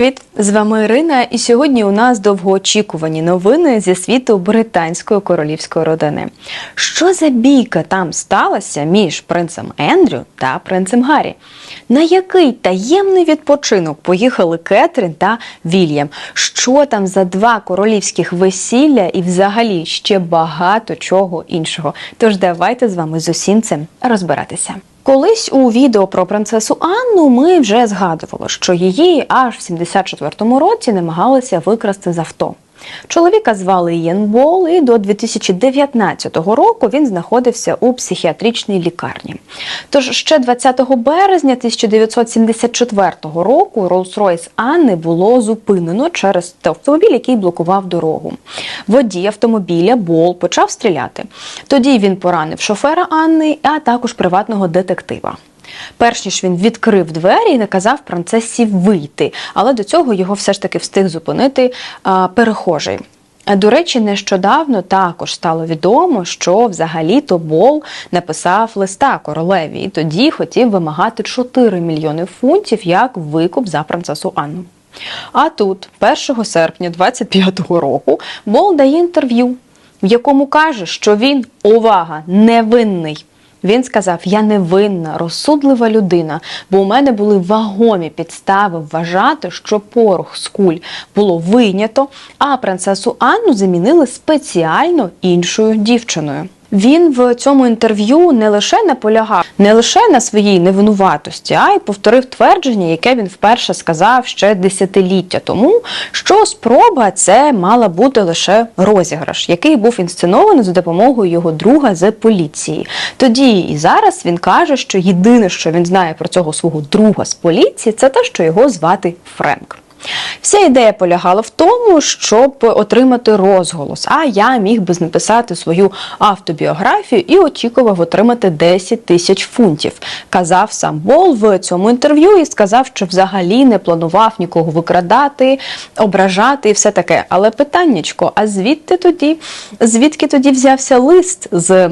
Привіт, з вами Ірина, і сьогодні у нас довгоочікувані новини зі світу британської королівської родини. Що за бійка там сталася між принцем Ендрю та принцем Гаррі? На який таємний відпочинок поїхали Кетрін та Вільям? Що там за два королівських весілля і взагалі ще багато чого іншого? Тож давайте з вами з усім цим розбиратися. Колись у відео про принцесу Анну ми вже згадували, що її аж в 74-му році намагалися викрасти з авто. Чоловіка звали Ієн Бол, і до 2019 року він знаходився у психіатричній лікарні. Тож ще 20 березня 1974 року Rolls-Royce Анни було зупинено через автомобіль, який блокував дорогу. Водій автомобіля Бол почав стріляти. Тоді він поранив шофера Анни, а також приватного детектива. Перш ніж він відкрив двері і наказав принцесі вийти, але до цього його все ж таки встиг зупинити а, перехожий. До речі, нещодавно також стало відомо, що взагалі-то Бол написав листа королеві і тоді хотів вимагати 4 мільйони фунтів як викуп за принцесу Анну. А тут, 1 серпня 25-го року, Бол дає інтерв'ю, в якому каже, що він увага невинний. Він сказав: Я невинна, розсудлива людина, бо у мене були вагомі підстави вважати, що порох з куль було вийнято, а принцесу Анну замінили спеціально іншою дівчиною. Він в цьому інтерв'ю не лише наполягав не лише на своїй невинуватості, а й повторив твердження, яке він вперше сказав ще десятиліття тому, що спроба це мала бути лише розіграш, який був інсценований за допомогою його друга з поліції. Тоді і зараз він каже, що єдине, що він знає про цього свого друга з поліції, це те, що його звати Френк. Вся ідея полягала в тому, щоб отримати розголос. А я міг би написати свою автобіографію і очікував отримати 10 тисяч фунтів. Казав сам Бол в цьому інтерв'ю і сказав, що взагалі не планував нікого викрадати, ображати і все таке. Але питаннячко, а звідти тоді, звідки тоді взявся лист з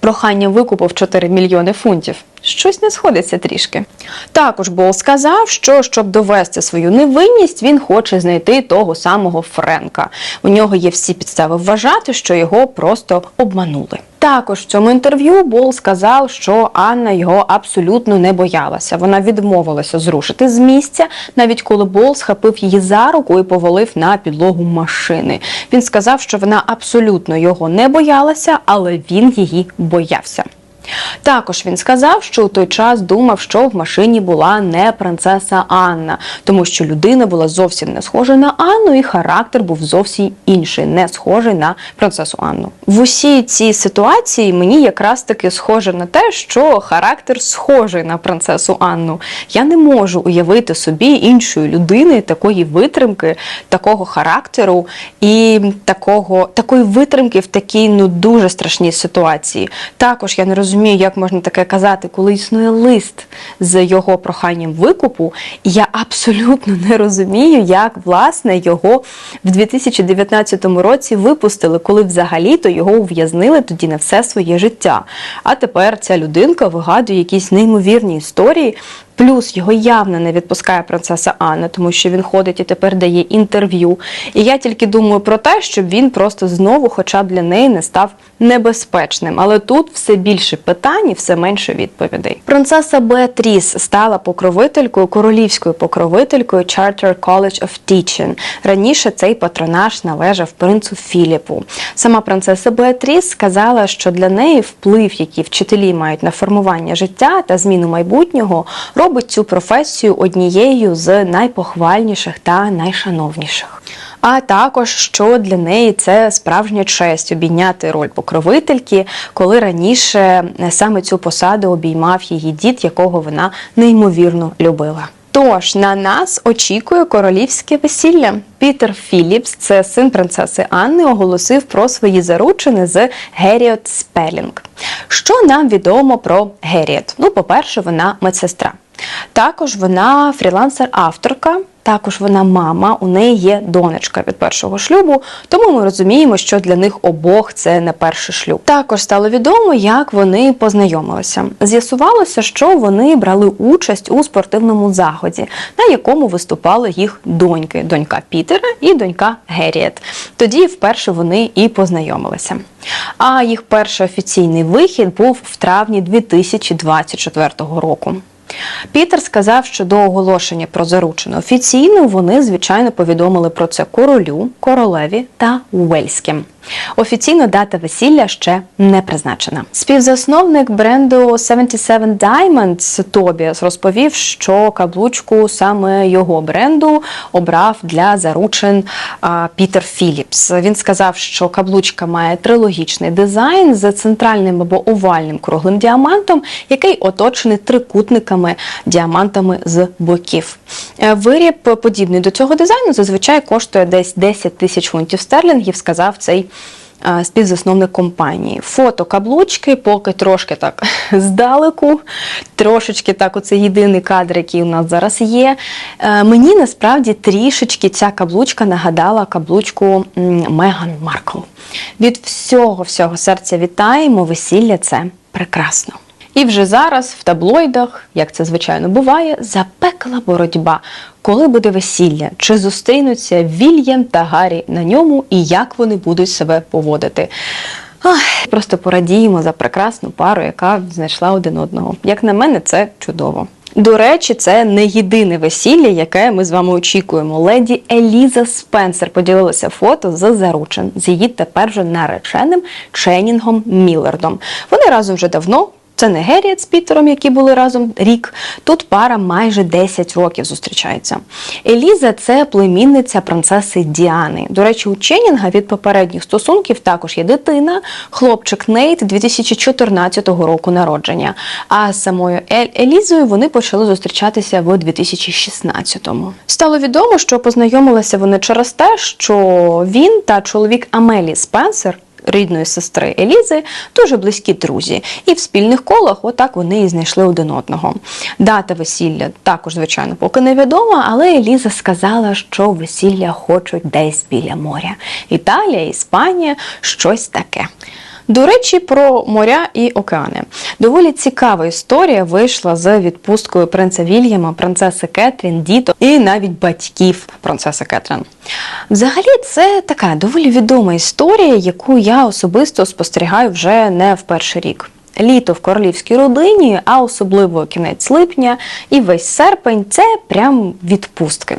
проханням викупу в 4 мільйони фунтів? Щось не сходиться трішки. Також Бол сказав, що щоб довести свою невинність, він хоче знайти того самого Френка. У нього є всі підстави вважати, що його просто обманули. Також в цьому інтерв'ю Бол сказав, що Анна його абсолютно не боялася. Вона відмовилася зрушити з місця, навіть коли Бол схопив її за руку і повалив на підлогу машини. Він сказав, що вона абсолютно його не боялася, але він її боявся. Також він сказав, що у той час думав, що в машині була не принцеса Анна, тому що людина була зовсім не схожа на Анну, і характер був зовсім інший, не схожий на принцесу Анну. В усій цій ситуації мені якраз таки схоже на те, що характер схожий на принцесу Анну. Я не можу уявити собі іншої людини такої витримки, такого характеру і такого такої витримки в такій ну дуже страшній ситуації. Також я не розумію розумію, як можна таке казати, коли існує лист з його проханням викупу. І я абсолютно не розумію, як власне його в 2019 році випустили, коли взагалі-то його ув'язнили тоді на все своє життя. А тепер ця людинка вигадує якісь неймовірні історії. Плюс його явно не відпускає принцеса Анна, тому що він ходить і тепер дає інтерв'ю. І я тільки думаю про те, щоб він просто знову, хоча б для неї, не став небезпечним. Але тут все більше питань і все менше відповідей. Принцеса Беатріс стала покровителькою, королівською покровителькою Charter College of Teaching. Раніше цей патронаж належав принцу Філіпу. Сама принцеса Беатріс сказала, що для неї вплив, який вчителі мають на формування життя та зміну майбутнього, робить цю професію однією з найпохвальніших та найшановніших. А також що для неї це справжня честь обійняти роль покровительки, коли раніше саме цю посаду обіймав її дід, якого вона неймовірно любила. Тож на нас очікує королівське весілля. Пітер Філіпс, це син принцеси Анни, оголосив про свої заручини з Геріот Спелінг. Що нам відомо про Геріот? Ну, по-перше, вона медсестра. Також вона фрілансер-авторка також вона мама, у неї є донечка від першого шлюбу, тому ми розуміємо, що для них обох це не перший шлюб. Також стало відомо, як вони познайомилися. З'ясувалося, що вони брали участь у спортивному заході, на якому виступали їх доньки: донька Пітера і донька Геріет. Тоді вперше вони і познайомилися. А їх перший офіційний вихід був в травні 2024 року. Пітер сказав, що до оголошення про заручину офіційно вони, звичайно, повідомили про це королю, королеві та Уельським. Офіційно дата весілля ще не призначена. Співзасновник бренду 77 Diamonds Тобіас розповів, що каблучку саме його бренду обрав для заручин Пітер Філіпс. Він сказав, що каблучка має трилогічний дизайн з центральним або овальним круглим діамантом, який оточений трикутниками діамантами з боків. Е, Виріб подібний до цього дизайну зазвичай коштує десь 10 тисяч фунтів стерлінгів, сказав цей співзасновник компанії. Фото каблучки, поки трошки так здалеку, трошечки так, оце єдиний кадр, який у нас зараз є. Е, Мені насправді трішечки ця каблучка нагадала каблучку Меган Маркл. Від всього всього серця вітаємо, весілля це прекрасно. І вже зараз в таблоїдах, як це звичайно буває, запекла боротьба. Коли буде весілля, чи зустрінуться Вільям та Гаррі на ньому, і як вони будуть себе поводити. Ах, просто порадіємо за прекрасну пару, яка знайшла один одного. Як на мене, це чудово. До речі, це не єдине весілля, яке ми з вами очікуємо. Леді Еліза Спенсер поділилася фото з заручин з її тепер вже нареченим Ченінгом Міллардом. Вони разом вже давно. Це не Геріет з Пітером, які були разом рік. Тут пара майже 10 років зустрічається. Еліза це племінниця принцеси Діани. До речі, у Ченнінга від попередніх стосунків також є дитина, хлопчик Нейт 2014 року народження. А з самою Елізою вони почали зустрічатися в 2016-му. Стало відомо, що познайомилися вони через те, що він та чоловік Амелі Спенсер рідної сестри Елізи, дуже близькі друзі. І в спільних колах отак вони і знайшли один одного. Дата весілля також, звичайно, поки невідома, але Еліза сказала, що весілля хочуть десь біля моря. Італія, Іспанія, щось таке. До речі, про моря і океани. Доволі цікава історія вийшла з відпусткою принца Вільяма, принцеси Кетрін, діто і навіть батьків принцеси Кетрін. Взагалі, це така доволі відома історія, яку я особисто спостерігаю вже не в перший рік. Літо в королівській родині, а особливо кінець липня і весь серпень це прям відпустки.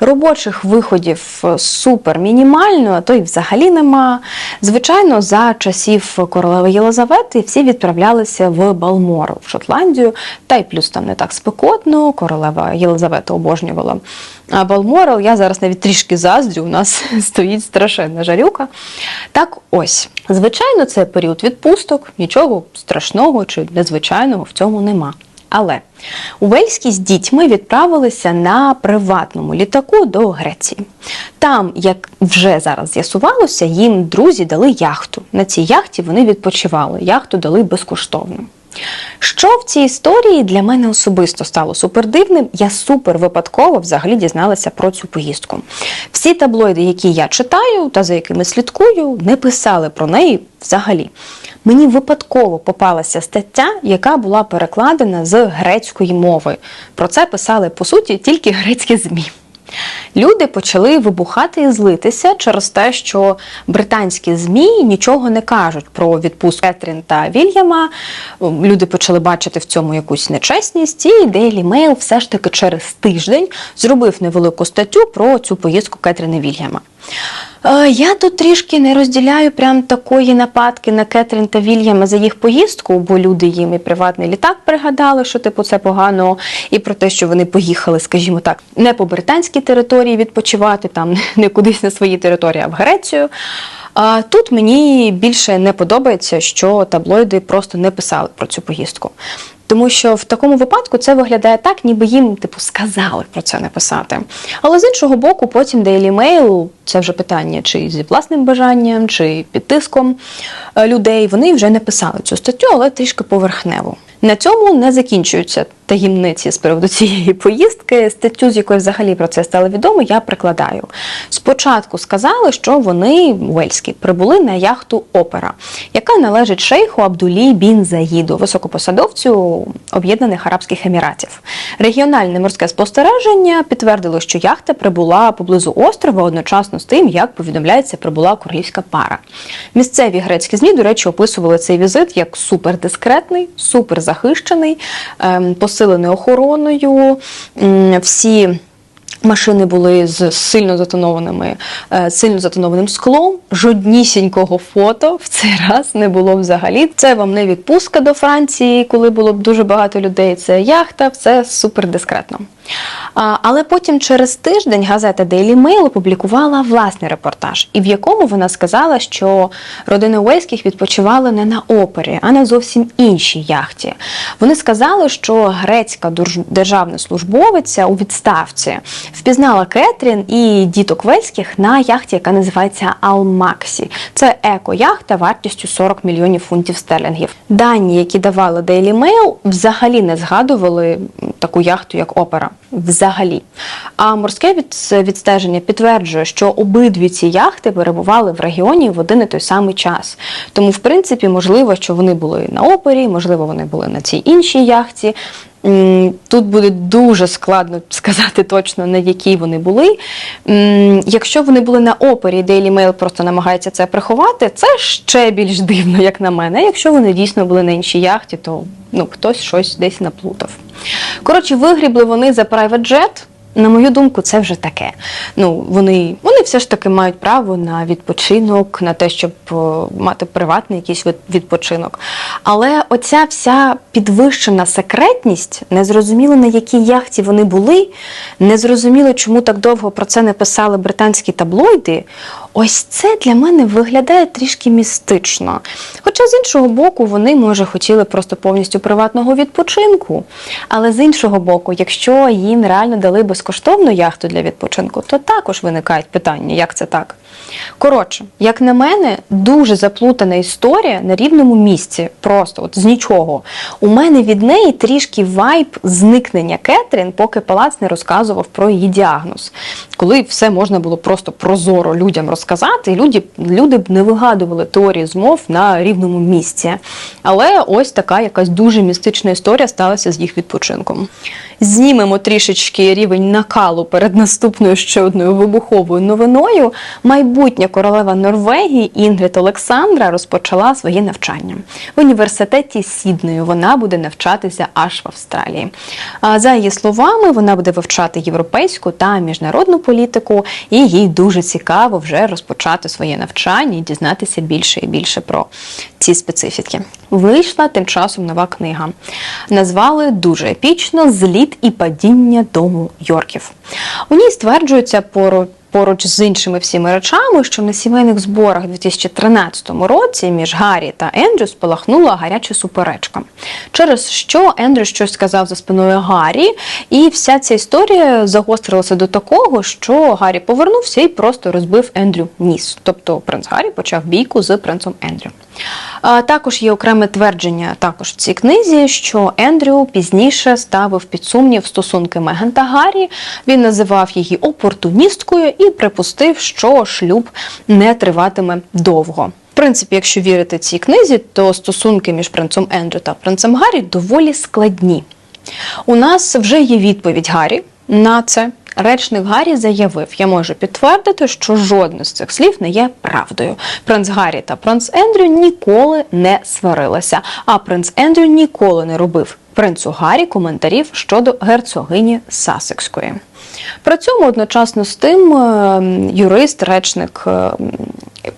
Робочих виходів супер мінімально, а то й взагалі нема. Звичайно, за часів королеви Єлизавети всі відправлялися в Балмору, в Шотландію, та й плюс там не так спекотно. Королева Єлизавета обожнювала а Балморал. Я зараз навіть трішки заздрю, у нас стоїть страшенна жарюка. Так ось, звичайно, це період відпусток, нічого страшного чи незвичайного в цьому нема. Але Уельські з дітьми відправилися на приватному літаку до Греції. Там, як вже зараз з'ясувалося, їм друзі дали яхту. На цій яхті вони відпочивали. Яхту дали безкоштовно. Що в цій історії для мене особисто стало супердивним, я супер випадково взагалі дізналася про цю поїздку. Всі таблоїди, які я читаю та за якими слідкую, не писали про неї взагалі. Мені випадково попалася стаття, яка була перекладена з грецької мови. Про це писали по суті тільки грецькі ЗМІ. Люди почали вибухати і злитися через те, що британські змі нічого не кажуть про відпустку Кетрін та Вільяма. Люди почали бачити в цьому якусь нечесність, і Daily Mail все ж таки через тиждень зробив невелику статтю про цю поїздку Кетрін і Вільяма. Е, Я тут трішки не розділяю прям такої нападки на Кетрін та Вільяма за їх поїздку, бо люди їм і приватний літак пригадали, що типу це погано, і про те, що вони поїхали, скажімо так, не по британській території відпочивати, там не кудись на своїй території, а в Грецію. А тут мені більше не подобається, що таблоїди просто не писали про цю поїздку. Тому що в такому випадку це виглядає так, ніби їм типу сказали про це написати. Але з іншого боку, потім Daily Mail, це вже питання, чи зі власним бажанням, чи під тиском е, людей, вони вже не писали цю статтю, але трішки поверхнево. На цьому не закінчуються таємниці з приводу цієї поїздки. Статтю, з якої взагалі про це стало відомо, я прикладаю. Спочатку сказали, що вони уельські прибули на яхту Опера, яка належить шейху Абдулі Бін Заїду, високопосадовцю Об'єднаних Арабських Еміратів. Регіональне морське спостереження підтвердило, що яхта прибула поблизу острова одночасно з тим, як повідомляється, прибула королівська пара. Місцеві грецькі змі, до речі, описували цей візит як супердискретний, суперзахищений, ем, посилений охороною. Всі Машини були з сильно затонованими, е, сильно затонованим склом. Жоднісінького фото в цей раз не було взагалі. Це вам не відпустка до Франції, коли було б дуже багато людей. Це яхта, все супер дискретно. Але потім через тиждень газета Daily Mail опублікувала власний репортаж, і в якому вона сказала, що родини Уельських відпочивали не на опері, а на зовсім іншій яхті. Вони сказали, що грецька державна службовиця у відставці впізнала Кетрін і діток Вельських на яхті, яка називається Алмаксі. Це еко-яхта вартістю 40 мільйонів фунтів стерлінгів. Дані, які давали Daily Mail, взагалі не згадували таку яхту, як опера. Взагалі. А морське відстеження підтверджує, що обидві ці яхти перебували в регіоні в один і той самий час. Тому, в принципі, можливо, що вони були на опері, можливо, вони були на цій іншій яхті. Тут буде дуже складно сказати точно, на якій вони були. Якщо вони були на опері, Daily Mail просто намагається це приховати, це ще більш дивно, як на мене. Якщо вони дійсно були на іншій яхті, то ну, хтось щось десь наплутав. Коротше, вигрібли вони за private jet. На мою думку, це вже таке. Ну, вони, вони все ж таки мають право на відпочинок, на те, щоб е, мати приватний якийсь відпочинок. Але оця вся підвищена секретність, незрозуміло на якій яхті вони були, незрозуміло, чому так довго про це не писали британські таблоїди. Ось це для мене виглядає трішки містично. Хоча з іншого боку, вони, може, хотіли просто повністю приватного відпочинку. Але з іншого боку, якщо їм реально дали безкоштовну яхту для відпочинку, то також виникають питання, як це так. Коротше, як на мене, дуже заплутана історія на рівному місці, просто от з нічого. У мене від неї трішки вайб зникнення Кетрін, поки палац не розказував про її діагноз. Коли все можна було просто прозоро людям розказати, і люди, люди б не вигадували теорії змов на рівному місці. Але ось така якась дуже містична історія сталася з їх відпочинком. Знімемо трішечки рівень накалу перед наступною ще одною вибуховою новиною. Майбутня королева Норвегії Інгрід Олександра розпочала своє навчання в університеті Сіднею. Вона буде навчатися аж в Австралії. А За її словами, вона буде вивчати європейську та міжнародну політику, і їй дуже цікаво вже розпочати своє навчання і дізнатися більше і більше про ці специфіки. Вийшла тим часом нова книга. Назвали дуже епічно Зліт і падіння дому Йорків. У ній стверджується поро- Поруч з іншими всіми речами, що на сімейних зборах у 2013 році між Гаррі та Ендрю спалахнула гаряча суперечка, через що Ендрю щось сказав за спиною Гаррі, і вся ця історія загострилася до такого, що Гаррі повернувся і просто розбив Ендрю ніс. Тобто принц Гаррі почав бійку з принцем Ендрю. Також є окреме твердження також в цій книзі, що Ендрю пізніше ставив під сумнів стосунки Меган та Гаррі. Він називав її опортуністкою і припустив, що шлюб не триватиме довго. В принципі, якщо вірити цій книзі, то стосунки між принцем Ендрю та принцем Гаррі доволі складні. У нас вже є відповідь Гаррі на це. Речник Гаррі заявив: я можу підтвердити, що жодне з цих слів не є правдою. Принц Гаррі та принц Ендрю ніколи не сварилися, а принц Ендрю ніколи не робив принцу Гаррі коментарів щодо герцогині Сасекської. При цьому одночасно з тим е, юрист, речник е,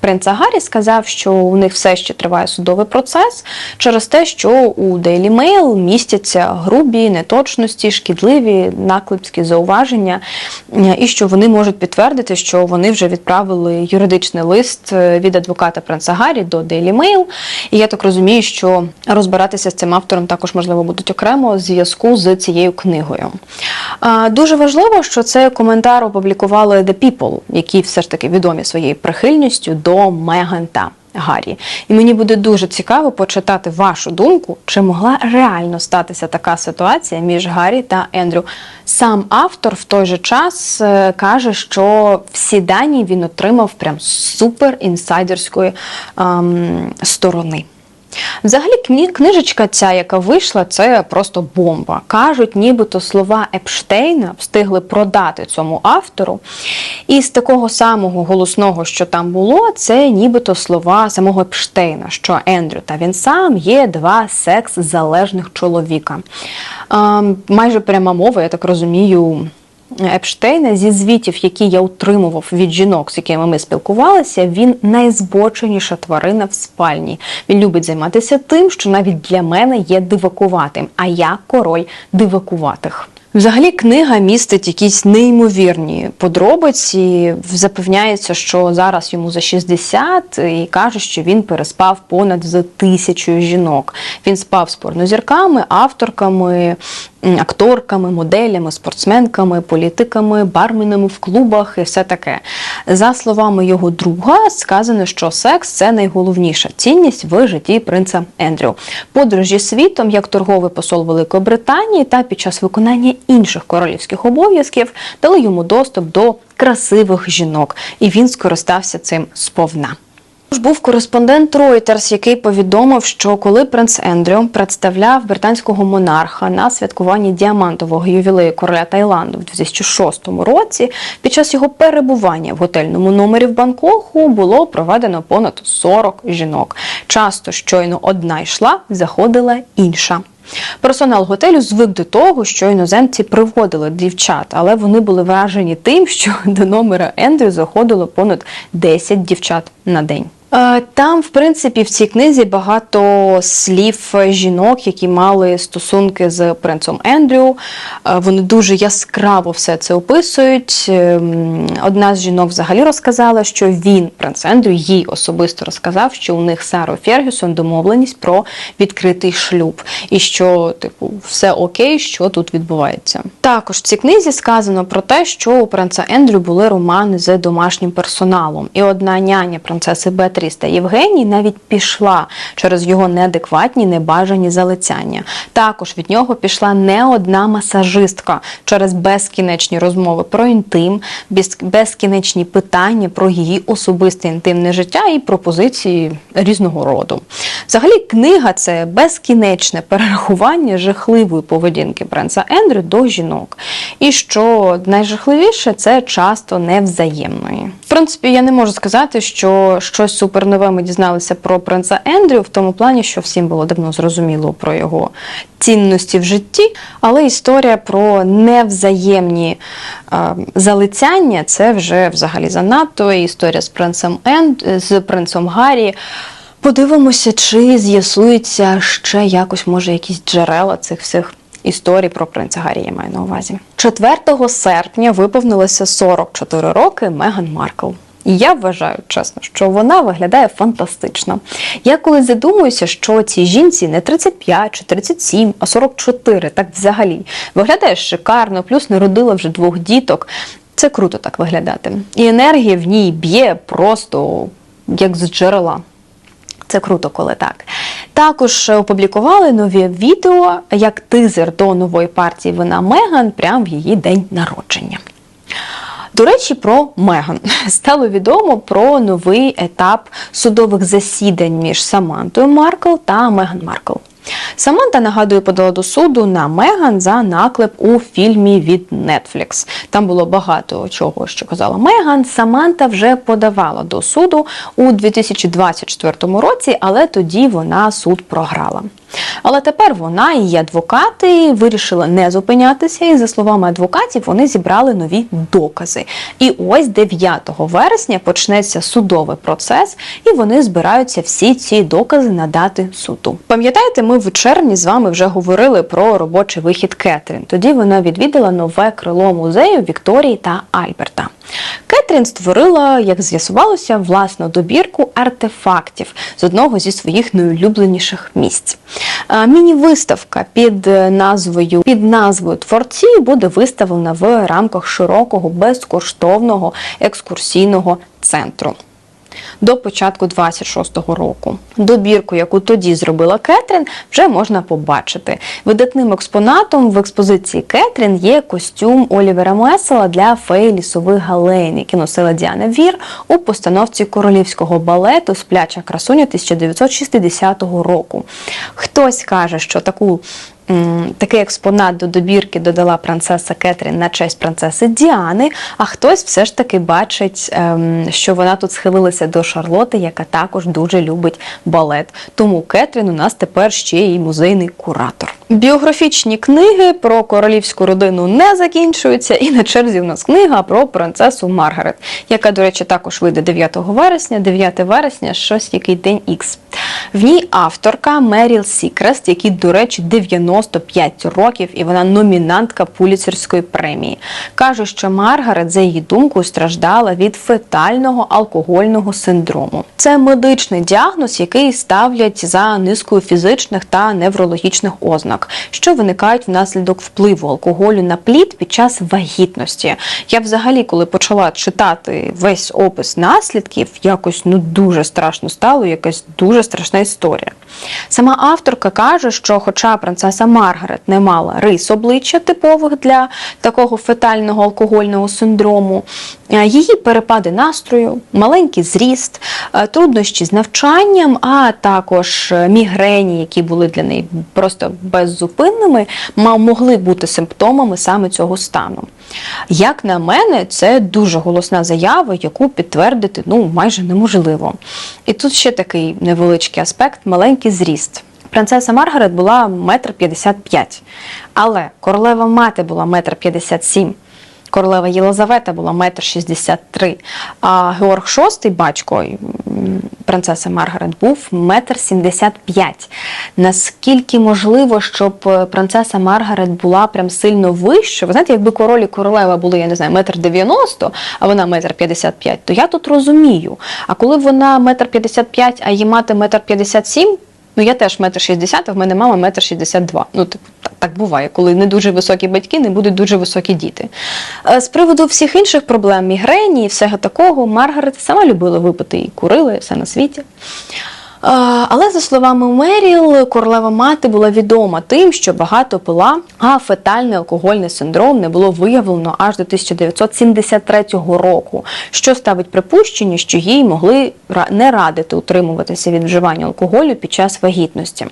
принца Гаррі сказав, що у них все ще триває судовий процес через те, що у Daily Mail містяться грубі неточності, шкідливі наклепські зауваження, е, і що вони можуть підтвердити, що вони вже відправили юридичний лист е, від адвоката принца Гаррі до Daily Mail. І я так розумію, що розбиратися з цим автором також можливо будуть окремо зв'язку з цією книгою. Дуже важливо, що цей коментар опублікували The People, які все ж таки відомі своєю прихильністю до Меган та Гаррі. І мені буде дуже цікаво почитати вашу думку, чи могла реально статися така ситуація між Гаррі та Ендрю. Сам автор в той же час е, каже, що всі дані він отримав прям супер інсайдерської ем, сторони. Взагалі, книжечка ця, яка вийшла, це просто бомба. Кажуть, нібито слова Епштейна встигли продати цьому автору. І з такого самого голосного, що там було, це нібито слова самого Епштейна, що Ендрю та він сам є два секс-залежних чоловіка. Ем, майже пряма мова, я так розумію. Епштейна зі звітів, які я утримував від жінок, з якими ми спілкувалися, він найзбоченіша тварина в спальні. Він любить займатися тим, що навіть для мене є дивакуватим, а я король дивакуватих. Взагалі, книга містить якісь неймовірні подробиці. Запевняється, що зараз йому за 60 і каже, що він переспав понад за тисячу жінок. Він спав з порнозірками, авторками, акторками, моделями, спортсменками, політиками, барменами в клубах і все таке. За словами його друга, сказано, що секс це найголовніша цінність в житті принца Ендрю. Подорожі світом як торговий посол Великої Британії та під час виконання інших королівських обов'язків дали йому доступ до красивих жінок, і він скористався цим сповна. Був кореспондент Reuters, який повідомив, що коли принц Ендрю представляв британського монарха на святкуванні діамантового ювілею короля Таїланду в 2006 році, під час його перебування в готельному номері в Бангкоку було проведено понад 40 жінок. Часто щойно одна йшла, заходила інша. Персонал готелю звик до того, що іноземці приводили дівчат, але вони були вражені тим, що до номера Ендрю заходило понад 10 дівчат на день. Е, там, в принципі, в цій книзі багато слів жінок, які мали стосунки з принцем Ендрю. Е, вони дуже яскраво все це описують. Ем, одна з жінок взагалі розказала, що він, принц Ендрю, їй особисто розказав, що у них Сарою Фергюсон домовленість про відкритий шлюб, і що, типу, все окей, що тут відбувається. Також в цій книзі сказано про те, що у принца Ендрю були романи з домашнім персоналом, і одна няня принцеси Бет 300. Євгеній навіть пішла через його неадекватні, небажані залицяння. Також від нього пішла не одна масажистка через безкінечні розмови про інтим, безкінечні питання про її особисте інтимне життя і пропозиції різного роду. Взагалі, книга це безкінечне перерахування жахливої поведінки принца Ендрю до жінок. І що найжахливіше, це часто невзаємної. В принципі, я не можу сказати, що щось супернове ми дізналися про принца Ендрю в тому плані, що всім було давно зрозуміло про його цінності в житті, але історія про невзаємні е, залицяння це вже взагалі занадто. Історія з принцем Енд з принцем Гаррі. Подивимося, чи з'ясується ще якось, може, якісь джерела цих всіх історій про принца Гаррі, я маю на увазі. 4 серпня виповнилося 44 роки Меган Маркл. І я вважаю чесно, що вона виглядає фантастично. Я коли задумуюся, що цій жінці не 35 чи 37, а 44, так взагалі виглядає шикарно, плюс народила вже двох діток. Це круто так виглядати. І енергія в ній б'є просто як з джерела. Це круто, коли так. Також опублікували нові відео як тизер до нової партії вина Меган прямо в її день народження. До речі, про Меган стало відомо про новий етап судових засідань між Самантою Маркл та Меган Маркл. Саманта нагадує подала до суду на Меган за наклеп у фільмі від Netflix. Там було багато чого, що казала Меган. Саманта вже подавала до суду у 2024 році, але тоді вона суд програла. Але тепер вона і її адвокати вирішили не зупинятися, і за словами адвокатів, вони зібрали нові докази. І ось 9 вересня почнеться судовий процес, і вони збираються всі ці докази надати суду. Пам'ятаєте, ми в червні з вами вже говорили про робочий вихід Кетрін. Тоді вона відвідала нове крило музею Вікторії та Альберта. Кетрін створила, як з'ясувалося, власну добірку артефактів з одного зі своїх найулюбленіших місць. Міні-виставка під е, назвою під назвою Творці буде виставлена в рамках широкого безкоштовного екскурсійного центру. До початку 26-го року. Добірку, яку тоді зробила Кетрін, вже можна побачити. Видатним експонатом в експозиції Кетрін є костюм Олівера Месела для феї лісових галейн, який носила Діана Вір у постановці королівського балету Спляча красуня 1960 року. Хтось каже, що таку такий експонат до добірки додала принцеса Кетрін на честь принцеси Діани, а хтось все ж таки бачить, ем, що вона тут схилилася до Шарлоти, яка також дуже любить балет. Тому Кетрін у нас тепер ще й музейний куратор. Біографічні книги про королівську родину не закінчуються, і на черзі у нас книга про принцесу Маргарет, яка, до речі, також вийде 9 вересня. 9 вересня, щось який день Х. В ній авторка Меріл Сікрест, якій, до речі, 95 років, і вона номінантка Пуліцерської премії. Каже, що Маргарет, за її думкою, страждала від фетального алкогольного синдрому. Це медичний діагноз, який ставлять за низкою фізичних та неврологічних ознак, що виникають внаслідок впливу алкоголю на плід під час вагітності. Я взагалі, коли почала читати весь опис наслідків, якось ну дуже страшно стало, якась дуже страшна історія. Сама авторка каже, що, хоча принцеса Маргарет не мала рис обличчя типових для такого фетального алкогольного синдрому, е, її перепади настрою, маленький зріст, е, труднощі з навчанням, а також е, мігрені, які були для неї просто беззупинними, могли бути симптомами саме цього стану. Як на мене, це дуже голосна заява, яку підтвердити ну майже неможливо. І тут ще такий невеличкий аспект маленький зріст. Принцеса Маргарет була метр п'ятдесят п'ять, але королева мати була метр п'ятдесят сім. Королева Єлизавета була метр шістдесят три, а Георг VI, батько принцеси Маргарет, був метр сімдесят п'ять. Наскільки можливо, щоб е, принцеса Маргарет була прям сильно вища? Ви знаєте, якби король і королева були, я не знаю, метр дев'яносто, а вона метр п'ятдесят п'ять, то я тут розумію. А коли вона метр п'ятдесят п'ять, а її мати метр п'ятдесят сім, Ну, я теж метр шістдесят, а в мене мама метр шістдесят два. Ну, типу, так, буває, коли не дуже високі батьки, не будуть дуже високі діти. Е, З приводу всіх інших проблем, мігрені і всього такого, Маргарет сама любила випити і курила, і все на світі. Але за словами Меріл, королева мати була відома тим, що багато пила, а фетальний алкогольний синдром не було виявлено аж до 1973 року, що ставить припущення, що їй могли не радити утримуватися від вживання алкоголю під час вагітності.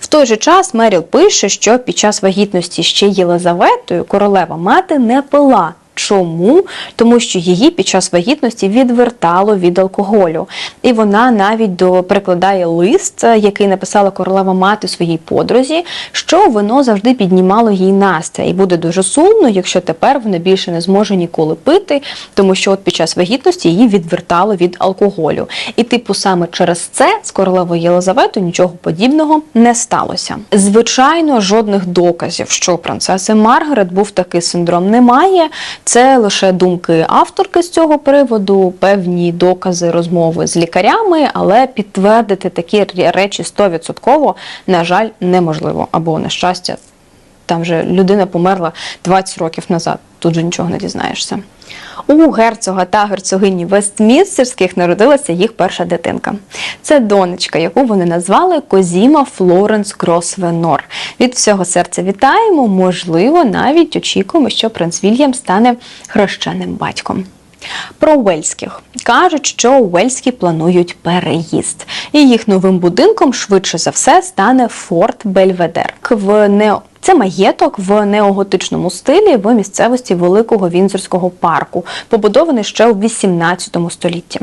В той же час Меріл пише, що під час вагітності ще Єлизаветою королева мати не пила. Чому? Тому що її під час вагітності відвертало від алкоголю. І вона навіть до прикладає лист, е, який написала королева мати своїй подрузі, що вино завжди піднімало їй настрій. І буде дуже сумно, якщо тепер вона більше не зможе ніколи пити, тому що от під час вагітності її відвертало від алкоголю. І типу саме через це з королевою Єлизаветою нічого подібного не сталося. Звичайно, жодних доказів, що принцеси Маргарет був такий синдром, немає. Це лише думки авторки з цього приводу, певні докази розмови з лікарями, але підтвердити такі речі 100% на жаль неможливо. Або на щастя, там вже людина померла 20 років назад. Тут же нічого не дізнаєшся. У герцога та герцогині Вестмінстерських народилася їх перша дитинка. Це донечка, яку вони назвали Козіма Флоренс Гросвенор. Від всього серця вітаємо. Можливо, навіть очікуємо, що принц Вільям стане хрещеним батьком. Про Уельських кажуть, що Уельські планують переїзд, і їх новим будинком швидше за все стане Форт Бельведер. В нео це маєток в неоготичному стилі в місцевості Великого Вінзорського парку, побудований ще у 18 столітті.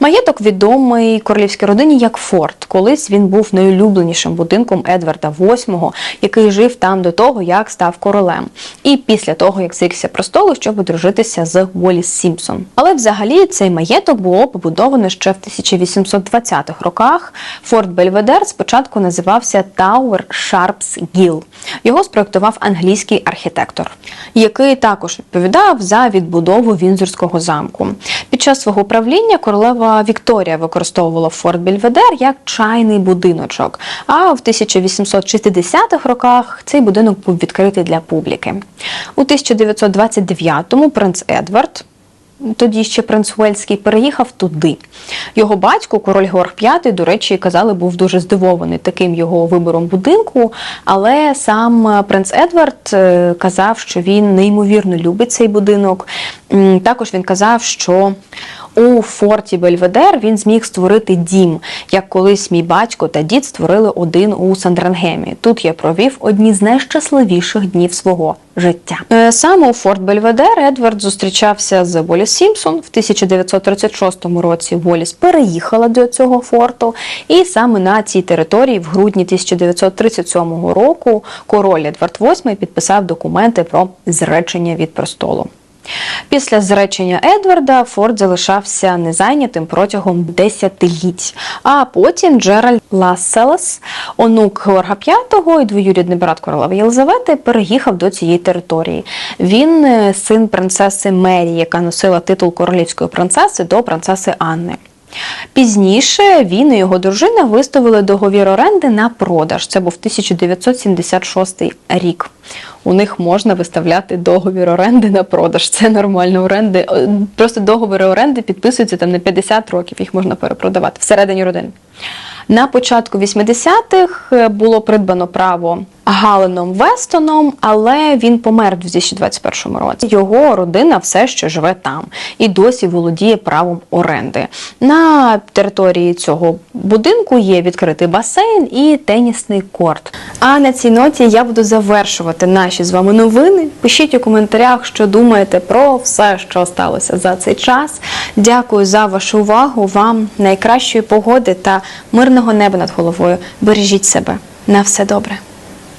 Маєток відомий королівській родині як форт. Колись він був найулюбленішим будинком Едварда VIII, який жив там до того, як став королем, і після того, як зрікся престолу, щоб одружитися з Уоліс Сімпсон. Але взагалі цей маєток було побудовано ще в 1820-х роках. Форт Бельведер спочатку називався Tower Sharps Gill. Його спроектував англійський архітектор, який також відповідав за відбудову Вінзорського замку. Під час свого правління королева Вікторія використовувала форт Бельведер як чайний будиночок. А в 1860-х роках цей будинок був відкритий для публіки. У 1929-му принц Едвард тоді ще принц Уельський, переїхав туди. Його батько, король Георг V, до речі, казали, був дуже здивований таким його вибором будинку. Але сам принц Едвард е, казав, що він неймовірно любить цей будинок. Також він казав, що у форті Бельведер він зміг створити дім, як колись мій батько та дід створили один у Сандрангемі. Тут я провів одні з найщасливіших днів свого життя. Е, Саме у Форт Бельведер Едвард зустрічався з Воліс Сімпсон в 1936 році. Воліс переїхала до цього форту, і саме на цій території в грудні 1937 року король Едвард VIII підписав документи про зречення від престолу. Після зречення Едварда Форд залишався незайнятим протягом десятиліть. А потім Джеральд Ласселес, онук Георга V і двоюрідний брат королеви Єлизавети, переїхав до цієї території. Він е, син принцеси Мері, яка носила титул королівської принцеси до принцеси Анни. Пізніше він і його дружина виставили договір оренди на продаж. Це був 1976 рік. У них можна виставляти договір оренди на продаж. Це нормально. Оренди е, просто договори оренди підписуються там на 50 років. Їх можна перепродавати всередині родини. На початку 80-х було придбано право Галеном Вестоном, але він помер у 2021 році. Його родина все ще живе там і досі володіє правом оренди. На території цього будинку є відкритий басейн і тенісний корт. А на цій ноті я буду завершувати наші з вами новини. Пишіть у коментарях, що думаєте про все, що сталося за цей час. Дякую за вашу увагу. Вам найкращої погоди та мирного неба над головою. Бережіть себе. На все добре.